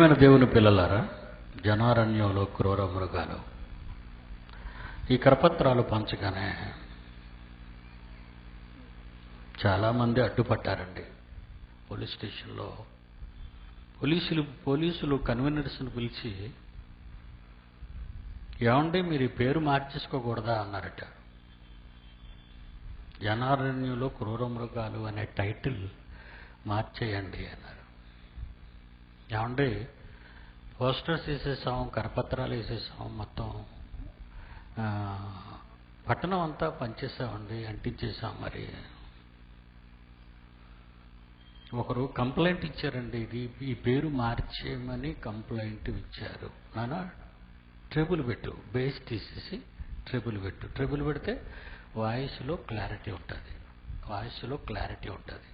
ప్రియమైన దేవుని పిల్లలారా జనారణ్యంలో క్రూర మృగాలు ఈ కరపత్రాలు పంచగానే చాలామంది అడ్డుపట్టారండి. పోలీస్ స్టేషన్లో పోలీసులు పోలీసులు కన్వీనర్స్ని పిలిచి ఏమండి మీరు ఈ పేరు మార్చేసుకోకూడదా? అన్నారట. జనారణ్యంలో క్రూర మృగాలు అనే టైటిల్ మార్చేయండి అన్నారు. ఏమండి? పోస్టర్స్ వేసేసాం కరపత్రాలు వేసేసాం మొత్తం పట్టణం అంతా పనిచేసామండి అంటించేసాం మరి. ఒకరు కంప్లైంట్ ఇచ్చారండి ఇది ఈ పేరు మార్చేయమని కంప్లైంట్ ఇచ్చారు. నానా ట్రిబుల్ పెట్టు బేస్ తీసేసి ట్రిబుల్ పెట్టు. ట్రిబుల్ పెడితే వాయిస్లో క్లారిటీ ఉంటుంది. వాయిస్లో క్లారిటీ ఉంటుంది.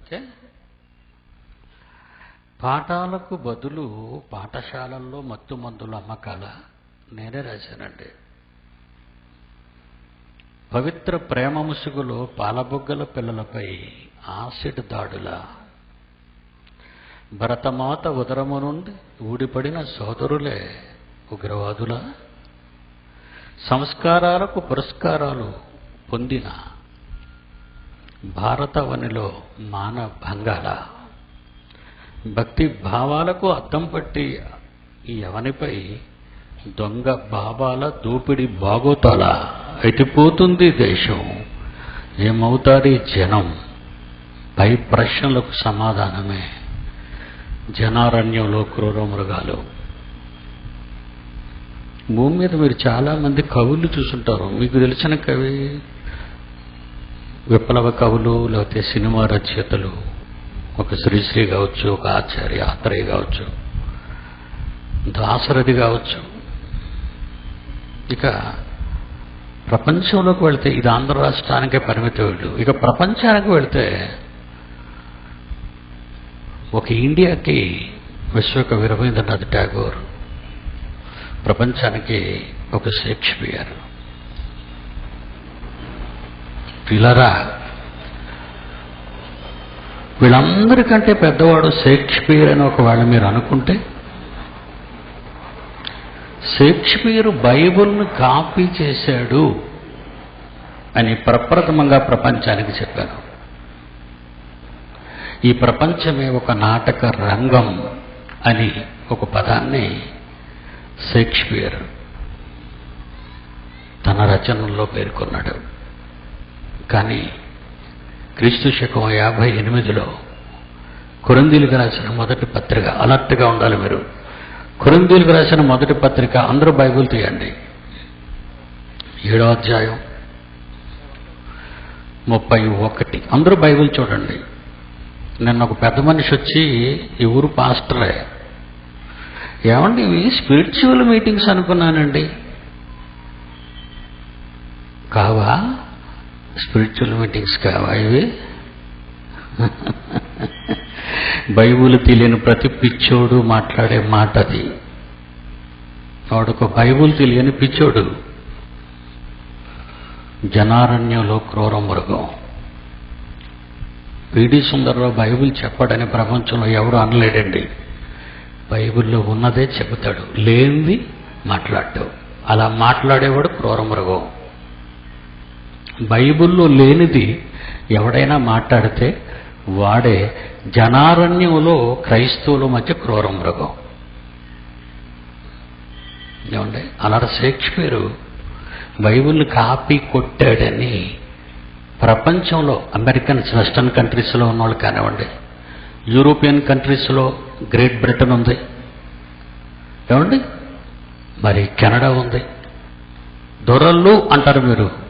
ఓకే? పాఠాలకు బదులు పాఠశాలల్లో మత్తు మందుల అమ్మకాల నేనే రాశానండి. పవిత్ర ప్రేమ ముసుగులో పాలబుగ్గల పిల్లలపై ఆసిడ్ దాడుల. భరతమాత ఉదరము నుండి ఊడిపడిన సోదరులే ఉగ్రవాదుల. సంస్కారాలకు పురస్కారాలు పొందిన భారతవనిలో మాన భంగాల భక్తి భావాలకు అద్దం పట్టి ఈ దొంగ భావాల దోపిడి బాగోతాల ఎటిపోతుంది దేశం. ఏమవుతాది జనం? పై ప్రశ్నలకు సమాధానమే. జనారణ్యంలో క్రూర మృగాలు. భూమి మీద మీరు చాలామంది కవులు చూసుంటారు. మీకు తెలిసిన కవి విప్లవ కవులు లేకపోతే సినిమా రచయితలు. ఒక శ్రీశ్రీ కావచ్చు ఒక ఆచార్య ఆత్రేయ కావచ్చు దాసరథి కావచ్చు. ఇక ప్రపంచంలోకి వెళితే ఇది ఆంధ్ర రాష్ట్రానికే పరిమితం వీళ్ళు. ఇక ప్రపంచానికి వెళితే ఒక ఇండియాకి విశ్వకవి రవీంద్రనాథ్ ఠాగూర్ ప్రపంచానికి ఒక షేక్స్పియర్. పిల్లరా వీళ్ళందరికంటే పెద్దవాడు షేక్స్పియర్ అని ఒకవేళ మీరు అనుకుంటే షేక్స్పియర్ బైబుల్ను కాపీ చేశాడు అని ప్రప్రథమంగా ప్రపంచానికి చెప్పాను. ఈ ప్రపంచమే ఒక నాటక రంగం అని ఒక పదాన్ని షేక్స్పియర్ తన రచనల్లో పేర్కొన్నాడు. కానీ క్రీస్తు శకం యాభై ఎనిమిదిలో కురందీలకు రాసిన మొదటి పత్రిక. అలర్ట్గా ఉండాలి మీరు. కురందీలకు రాసిన మొదటి పత్రిక అందరూ బైబిల్ తీయండి. ఏడో అధ్యాయం ముప్పై ఒకటి. అందరూ బైబిల్ చూడండి. నిన్న ఒక పెద్ద మనిషి వచ్చి ఈ ఊరు పాస్టరే. ఏమండి ఇవి స్పిరిచువల్ మీటింగ్స్ అనుకున్నానండి. కావా? స్పిరిచువల్ మీటింగ్స్ కావా ఇవి? బైబుల్ తెలియని ప్రతి పిచ్చోడు మాట్లాడే మాట అది. వాడొక బైబుల్ తెలియని పిచ్చోడు. జనారణ్యంలో క్రూర మృగం. పిడి సుందరరావు బైబిల్ చెప్పడని ప్రపంచంలో ఎవడు అనలేడండి. బైబిల్లో ఉన్నదే చెబుతాడు. లేనిది మాట్లాడటం అలా మాట్లాడేవాడు క్రూర మృగం. బైబిల్లో లేనిది ఎవడైనా మాట్లాడితే వాడే జనారణ్యంలో క్రైస్తవుల మధ్య క్రూర మృగం. ఏమండి? అలాంటి షేక్స్పియరు బైబిల్ని కాపీ కొట్టాడని ప్రపంచంలో అమెరికన్స్ వెస్టర్న్ కంట్రీస్లో ఉన్నవాళ్ళు కానివ్వండి యూరోపియన్ కంట్రీస్లో గ్రేట్ బ్రిటన్ ఉంది. ఏమండి? మరి కెనడా ఉంది. దొరల్లు అంటారు మీరు.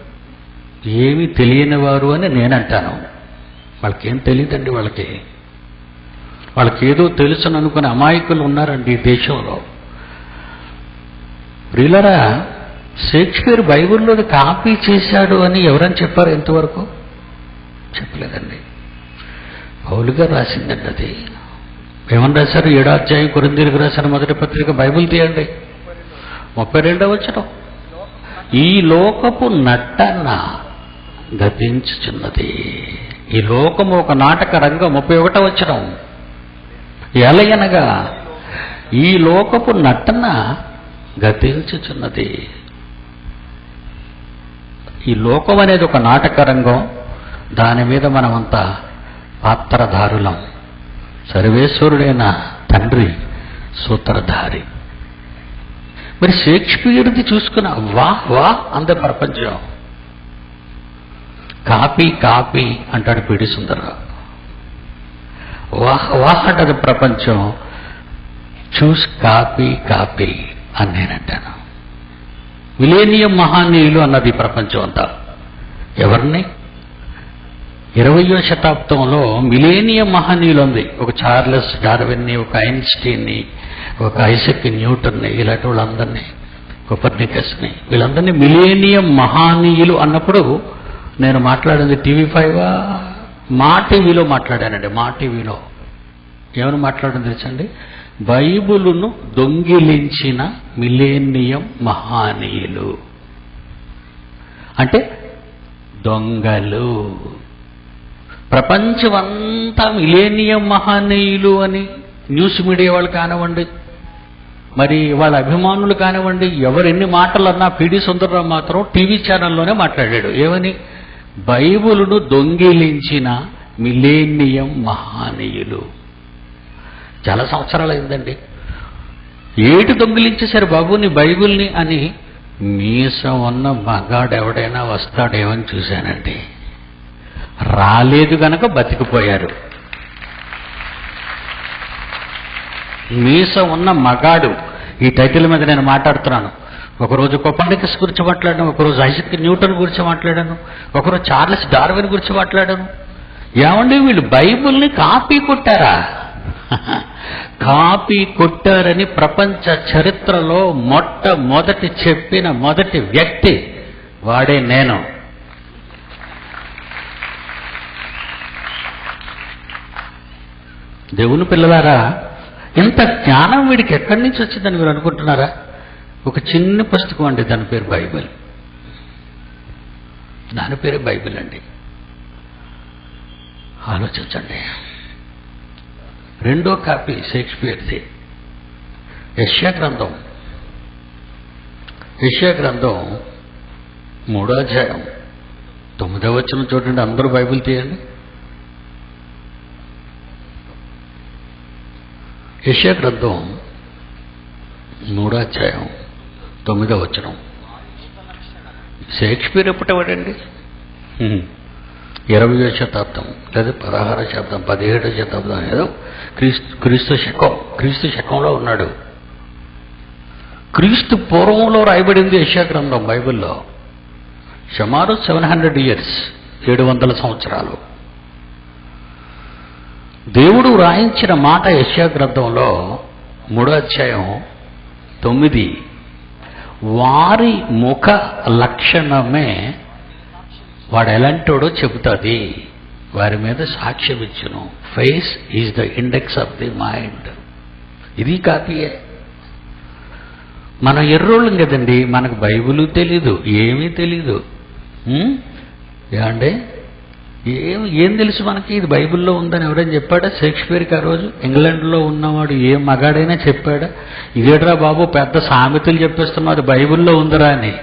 ఏమి తెలియని వారు అని నేను అంటాను వాళ్ళకేం తెలియదండి వాళ్ళకి. వాళ్ళకి ఏదో తెలుసని అమాయకులు ఉన్నారండి ఈ దేశంలో. ప్రియులరా షేక్స్పియర్ బైబిల్లో కాపీ చేశాడు అని ఎవరని చెప్పారు ఎంతవరకు? చెప్పలేదండి. పౌలుగా రాసిందండి అది. ఏమని రాశారు? ఏడాధ్యాయం కొరిందీలకు రాసిన మొదటి పత్రిక బైబిల్ తీయండి. ముప్పై రెండవ వచ్చిన ఈ లోకపు నట్టన్నా గతించుచున్నది ఈ లోకము ఒక నాటక రంగం ముప్పై ఒకటో వచ్చడం ఎలయనగా ఈ లోకపు నటన గతించుచున్నది ఈ లోకం అనేది ఒక నాటక రంగం దాని మీద మనమంతా పాత్రధారులం. సర్వేశ్వరుడైన తండ్రి సూత్రధారి. మరి షేక్స్పియర్ది చూసుకున్న వా వా అందే ప్రపంచం. కాపీ కాపీ అంటాడు పిడి సుందరరావు. వాహ వాహ అంటది ప్రపంచం. చూస్ కాపీ కాపీ అని నేనంటాను మిలేనియం మహానీయులు అన్నది ప్రపంచం అంతా. ఎవరిని? ఇరవయో శతాబ్దంలో మిలేనియం మహనీయులు ఉంది ఒక చార్లెస్ డార్విన్ని ఒక ఐన్స్టీన్ని ఒక ఐసక్ న్యూటన్ని ఇలాంటి వాళ్ళందరినీ కొపర్నికస్ని. వీళ్ళందరినీ మిలేనియం మహానీయులు అన్నప్పుడు నేను మాట్లాడింది టీవీ ఫైవా? మా టీవీలో మాట్లాడానండి మా టీవీలో. ఏమని మాట్లాడడం తెలుసండి? బైబులును దొంగిలించిన మిలేనియం మహానీయులు. అంటే దొంగలు. ప్రపంచమంతా మిలేనియం మహానీయులు అని న్యూస్ మీడియా వాళ్ళు కానివ్వండి మరి వాళ్ళ అభిమానులు కానివ్వండి ఎవరు ఎన్ని మాటలు అన్నా పీడి సుందరరావు మాత్రం టీవీ ఛానల్లోనే మాట్లాడాడు. ఏమని? బైబులును దొంగిలించిన మిలేనియం మహానీయులు. చాలా సంవత్సరాలు అయిందండి. ఏటి దొంగిలించేశారు బాబు నీ బైబుల్ని అని మీసం ఉన్న మగాడు ఎవడైనా వస్తాడేమని చూశానండి. రాలేదు గనక బతికిపోయారు. మీసం ఉన్న మగాడు ఈ టైటిల్ మీద నేను మాట్లాడుతున్నాను. ఒకరోజు కొపానికస్ గురించి మాట్లాడాను ఒకరోజు ఐజక్ న్యూటన్ గురించి మాట్లాడాను ఒకరోజు చార్లెస్ డార్విన్ గురించి మాట్లాడాను. ఏమండి వీళ్ళు బైబిల్ని కాపీ కొట్టారా? కాపీ కొట్టారని ప్రపంచ చరిత్రలో మొట్టమొదటి చెప్పిన మొదటి వ్యక్తి వాడే నేను. దేవుని పిల్లలారా ఇంత జ్ఞానం వీడికి ఎక్కడి నుంచి వచ్చిందని మీరు అనుకుంటున్నారా? ఒక చిన్న పుస్తకం అండి దాని పేరు బైబిల్. దాని పేరు బైబిల్ అండి. ఆలోచించండి. రెండో కాపీ షేక్స్పియర్ది. యష్యా గ్రంథం. యష్యా గ్రంథం మూడో అధ్యాయం. తొమ్మిదో వచ్చిన చూడండి అందరూ బైబిల్ తీయండి. యష్యా గ్రంథం మూడో అధ్యాయం. తొమ్మిదో వచనం. షేక్స్పియర్ ఎప్పటివాడండి ఇరవయో శతాబ్దం లేదా పదహారో శతాబ్దం పదిహేడో శతాబ్దం ఏదో క్రీస్తు క్రీస్తు శకం క్రీస్తు శకంలో ఉన్నాడు. క్రీస్తు పూర్వంలో రాయబడింది యశాగ్రంథం బైబిల్లో. సుమారు సెవెన్ హండ్రెడ్ ఇయర్స్ ఏడు వందల సంవత్సరాలు. దేవుడు రాయించిన మాట యశాగ్రంథంలో మూడో అధ్యాయం తొమ్మిది వారి ముఖ లక్షణమే వాడు ఎలాంటోడో చెబుతుంది. వారి మీద సాక్ష్యం ఇచ్చును face is the index of the mind ఇది కాపీయే. మనం ఎర్రోళ్ళం కదండి మనకు బైబుల్ తెలీదు ఏమీ తెలీదు. ఏమండి? ఏం ఏం తెలుసు మనకి? ఇది బైబిల్లో ఉందని ఎవరైనా చెప్పాడా? షేక్స్పియర్కి ఆ రోజు? ఇంగ్లాండ్లో ఉన్నవాడు ఏ మగాడైనా చెప్పాడా? ఇదేట్రా బాబు పెద్ద సామెతలు చెప్పేస్తున్నారు బైబిల్లో ఉందిరా అని.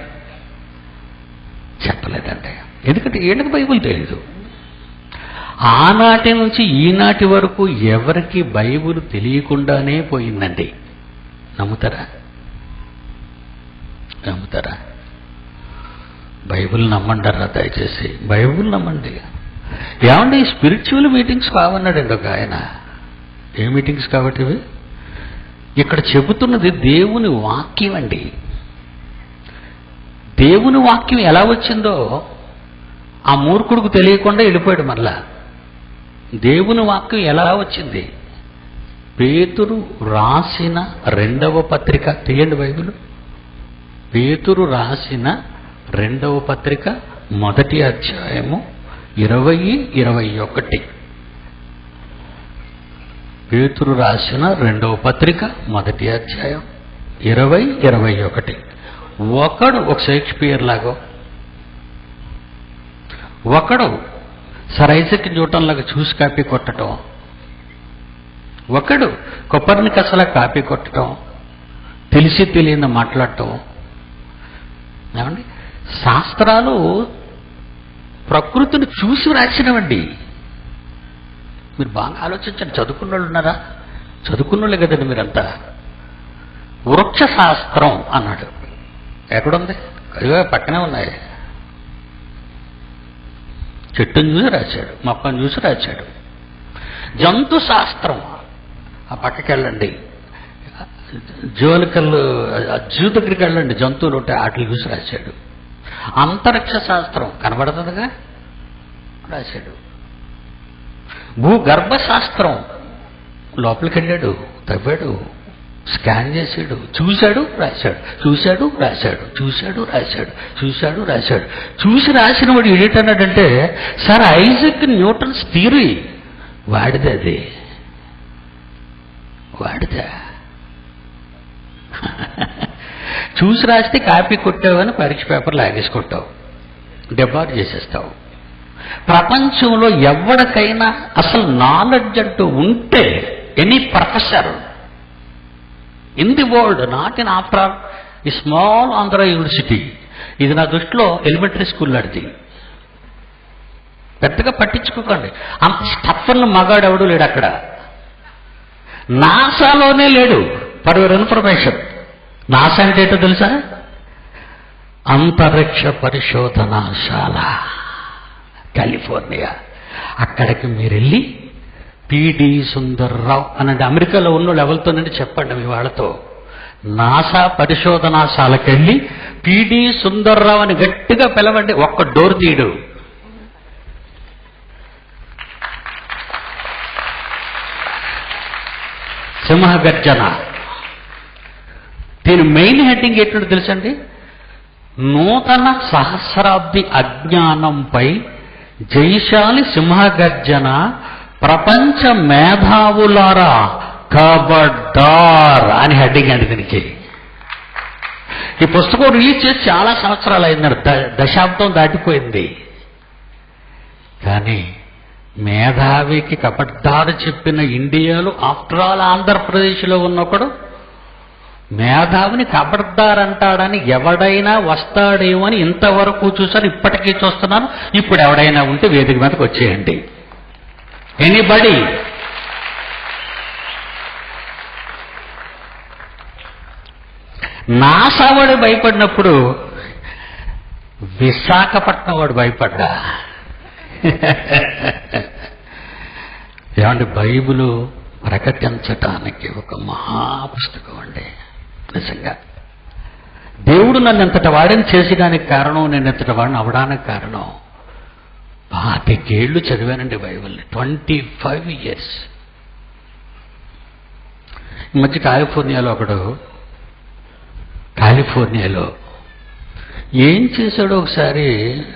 చెప్పలేదంటే. ఎందుకంటే వీళ్ళకి బైబిల్ తెలీదు? ఆనాటి నుంచి ఈనాటి వరకు ఎవరికి బైబిల్ తెలియకుండానే పోయిందండి. నమ్ముతారా? నమ్ముతారా? బైబిల్ నమ్మంటారా దయచేసి. బైబిల్ నమ్మండి. ఏమండి స్పిరిచువల్ మీటింగ్స్ కావన్నాడండి ఒక ఆయన. ఏ మీటింగ్స్ కాబట్టి ఇవి? ఇక్కడ చెబుతున్నది దేవుని వాక్యం అండి. దేవుని వాక్యం ఎలా వచ్చిందో ఆ మూర్ఖుడికి తెలియకుండా వెళ్ళిపోయాడు మళ్ళా దేవుని వాక్యం ఎలా వచ్చింది? పేతురు రాసిన రెండవ పత్రిక తీయండి బైబిల్. పేతురు రాసిన రెండవ పత్రిక మొదటి అధ్యాయము ఇరవై ఇరవై ఒకటి. పేతురు రాసిన రెండవ పత్రిక మొదటి అధ్యాయం ఇరవై ఇరవై ఒకటి. ఒకడు ఒక షేక్స్పియర్ లాగో. ఒకడు సర్ ఐజక్ లాగా చూసి కాపీ కొట్టడం ఒకడు కొబ్బరిని కసలా కాపీ కొట్టడం తెలిసి తెలియని మాట్లాడటం. ఏమండి? శాస్త్రాలు ప్రకృతిని చూసి రాసినవండి. మీరు బాగా ఆలోచించండి. చదువుకున్న వాళ్ళు ఉన్నారా? చదువుకున్న వాళ్ళే కదండి మీరంతా. వృక్ష శాస్త్రం అన్నాడు. ఎక్కడుంది? అదివే పక్కనే ఉన్నాయి. చెట్టును చూసి రాశాడు. మొక్కను చూసి రాశాడు. జంతు శాస్త్రం ఆ పక్కకి వెళ్ళండి జువలికల్ జూ దగ్గరికి వెళ్ళండి. జంతువులు ఉంటాయి వాటిని చూసి రాశాడు. అంతరిక్ష శాస్త్రం కనబడుతుందిగా? రాశాడు. భూగర్భ శాస్త్రం లోపలికి వెళ్ళాడు తవ్వాడు స్కాన్ చేశాడు చూశాడు రాశాడు చూశాడు రాశాడు చూశాడు రాశాడు చూశాడు రాశాడు. చూసి రాసిన వాడు ఏంటన్నాడంటే సార్ ఐజక్ న్యూటన్స్ థియరీ వాడిదే అది. వాడిదా. చూసి రాస్తే కాపీ కొట్టావు అని పరీక్ష పేపర్ లాగేసుకుంటావు. డెబార్ చేసేస్తావు. ప్రపంచంలో ఎవరికైనా అసలు నాలెడ్జ్ అంటూ ఉంటే any professor in the world not in after ఈ స్మాల్ ఆంధ్ర యూనివర్సిటీ ఇది నా దృష్టిలో ఎలిమెంటరీ స్కూల్ లాంటిది. పెద్దగా పట్టించుకోకండి. అంత స్టఫన్ మగాడెవడు లేడు అక్కడ. నాసాలోనే లేడు. ఫర్ యువర్ ఇన్ఫర్మేషన్ నాసా అంటే ఏంటో తెలుసా? అంతరిక్ష పరిశోధనశాల కాలిఫోర్నియా. అక్కడికి మీరు వెళ్ళి పిడి సుందర్రావు అనండి అమెరికాలో ఉన్న లెవెల్తోనండి చెప్పండి మీ వాళ్ళతో. నాసా పరిశోధనాశాలకు వెళ్ళి పిడి సుందర్రావు అని గట్టిగా పిలవండి ఒక్క డోర్ తీయడు. సింహగర్జన. దీని మెయిన్ హెడ్డింగ్ ఏంటో తెలుసండి? నూతన సహస్రాబ్ది అజ్ఞానంపై జైశాలి సింహగర్జన ప్రపంచ మేధావులారా కబడ్డార్ అని హెడ్డింగ్ అండి దీనికి. ఈ పుస్తకం రిలీజ్ చేసి చాలా సంవత్సరాలు అయింది ద- దశాబ్దం దాటిపోయింది. కానీ మేధావికి కబడ్డారు చెప్పిన ఇండియాలో ఆఫ్టర్ ఆల్ ఆంధ్రప్రదేశ్లో ఉన్నప్పుడు మేధావిని కబడ్దారంటాడని ఎవడైనా వస్తాడేమో అని ఇంతవరకు చూసారు ఇప్పటికీ చూస్తున్నాను. ఇప్పుడు ఎవడైనా ఉంటే వేదిక మీదకి వచ్చేయండి. ఎనీబడి నాసా వాడు భయపడినప్పుడు విశాఖపట్నం వాడు భయపడ్డా. ఏమంటే బైబిలు ప్రకటించటానికి ఒక మహా పుస్తకం అండి. నిజంగా. దేవుడు నన్ను ఎంతటి వాడిని చేసేదానికి కారణం నేను ఎంతటి వాడిని అవడానికి కారణం. పాతికేళ్ళు చదివానండి బైబిల్ని. Twenty five years. ఈ మధ్య కాలిఫోర్నియాలో ఒకడు కాలిఫోర్నియాలో ఏం చేశాడో ఒకసారి